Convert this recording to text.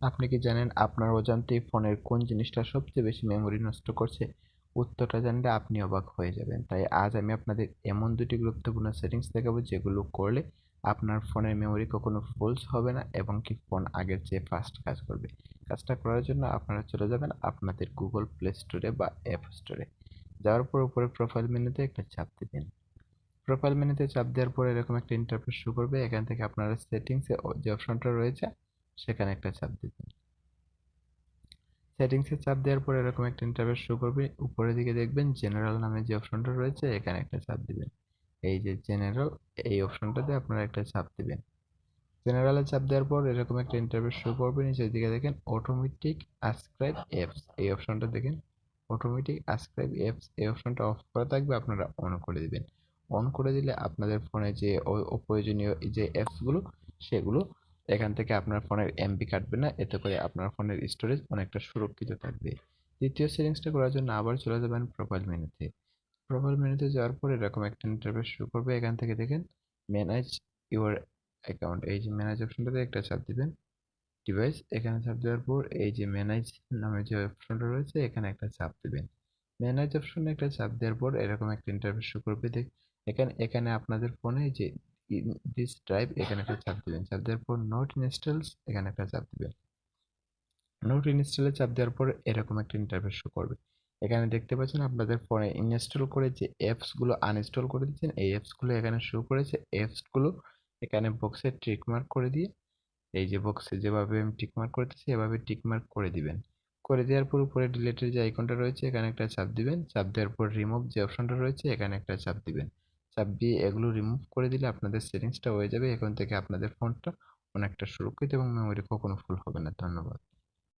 আপনি কি জানেন আপনার অজান্তেই ফোনের কোন জিনিসটা সবচেয়ে বেশি মেমোরি নষ্ট করছে? উত্তরটা জানলে আপনি অবাক হয়ে যাবেন। তাই আজ আমি আপনাদের এমন দুটি গুরুত্বপূর্ণ সেটিংস দেখাবো যেগুলো করলে আপনার ফোনের মেমোরি কখনো ফুলস হবে না এবং কি ফোন আগের চেয়ে ফাস্ট কাজ করবে। কাজটা করার জন্য আপনারা চলে যাবেন আপনাদের গুগল প্লে স্টোরে বা অ্যাপ স্টোরে যাওয়ার পর উপরে প্রোফাইল মেনুতে একটা চাপ দেবেন। প্রোফাইল মেনুতে চাপ দেওয়ার পর এরকম একটা ইন্টারফেস শুরু করবে। এখান থেকে আপনারা সেটিংসে যে অপশনটা রয়েছে সেখানে একটা চাপ দিবেন সেটিংসে চাপ দেওয়ার পর এরকম একটা ইন্টারফেস শো করবে। উপরের দিকে দেখবেন জেনারেল নামে যে অপশনটা রয়েছে, এখানে একটা চাপ দিবেন। এই যে জেনারেল এই অপশনটাতে আপনারা একটা চাপ দিবেন। জেনারেলে চাপ দেওয়ার পর এরকম একটা ইন্টারফেস শো করবে। নিচের দিকে দেখেন অটোমেটিক আসক্রাইব অ্যাপস এই অপশনটা দেখেন অটোমেটিক আসক্রাইব অ্যাপস এই অপশনটা অফ করা থাকবে, আপনারা অন করে দিবেন। অন করে দিলে আপনাদের ফোনে যে অপ্রয়োজনীয় যে অ্যাপসগুলো সেগুলো এখান থেকে আপনার ফোনের এমবি কাটবে না, এতে করে আপনার ফোনের স্টোরেজ অনেকটা সুরক্ষিত থাকবে। দ্বিতীয় সেটিংসটা করার জন্য আবার চলে যাবেন প্রোফাইল মেনুতে প্রোফাইল মেনুতে যাওয়ার পর এরকম একটা ইন্টারফেস শুরু করবে। এখান থেকে দেখেন ম্যানেজ ইউর অ্যাকাউন্ট এই যে ম্যানেজ অপশনটাতে একটা চাপ দিবেন ডিভাইস এখানে চাপ দেওয়ার পর এই যে ম্যানেজ নামে যে অপশনটা রয়েছে, এখানে একটা চাপ দিবেন। ম্যানেজ অপশনে একটা চাপ দেওয়ার পর এরকম একটা ইন্টারফেস শুরু করবে। দেখ, এখানে এখানে আপনাদের ফোনে যে দিস ড্রাইভ এখানে একটা চাপ দিবেন। চাপ দেওয়ার পর নোট ইনস্টলস এখানে একটা চাপ দিবেন। নোট ইনস্টলে চাপ দেওয়ার পর এরকম একটা ইন্টারফেস শো করবে। এখানে দেখতে পাচ্ছেন আপনাদের ফোনে ইনস্টল করে যে অ্যাপসগুলো আনইনস্টল করে দিচ্ছেন এই অ্যাপসগুলো এখানে শো করেছে। অ্যাপসগুলো এখানে বক্সে টিকমার্ক করে দিয়ে, এই যে বক্সে যেভাবে আমি টিকমার্ক করতেছি, এভাবে টিকমার্ক করে দিবেন। করে দেওয়ার পর উপরে ডিলেটের যে আইকনটা রয়েছে, এখানে একটা চাপ দিবেন। চাপ দেওয়ার পর রিমুভ যে অপশনটা রয়েছে, এখানে একটা চাপ দিবেন। চাপ দিয়ে এগুলো রিমুভ করে দিলে আপনাদের সেটিংসটা হয়ে যাবে। এখন থেকে আপনাদের ফোনটা অনেকটা সুরক্ষিত এবং মেমোরি কখনো ফুল হবে না। ধন্যবাদ।